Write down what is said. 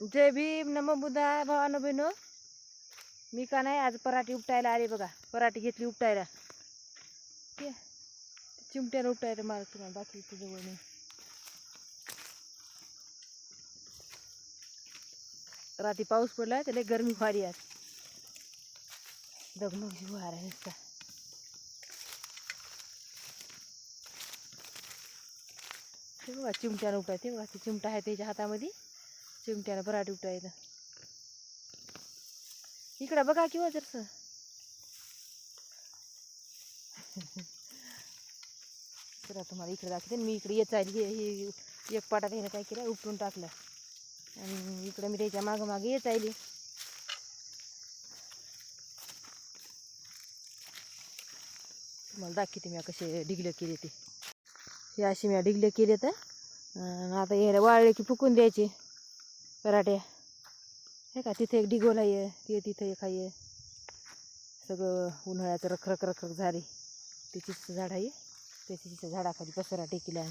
जय भीम नम बुधा भावानो बहिणो. मी का नाही आज पराठी उपटायला आले बघा. पराठी घेतली उपटायला. चिमट्याला उपटायला मार तुम्हाला बाकी जवळ नाही. रात्री पाऊस पडला त्याला गरमी फारी आज. दगमग जीव आहे नुसता. ते बघा चिमट्याला उपटायते बघा ते चिमटा आहे त्याच्या हातामध्ये. चिमट्याला बराट उपटायचं इकडं बघा किंवा जरस तर तुम्हाला इकडे दाखवते. मी इकडे येत चालली ही एक पाटात येणं काय केलं उपटून टाकलं. आणि इकडं मी त्याच्या मागं मागे येत आली तुम्हाला दाखवते मी कसे डिगले केले ते. हे अशी मी डिगले केले तर आता याला वाळले की फुकून द्यायचे. पराठ्या हे का तिथे एक डिगोला आहे ते तिथे एक आहे. सगळं उन्हाळ्याचं रखरख रखरख झाले. त्याचीच झाड आहे. त्याची तिच्या झाडाखाली पसरा टेकीला आहे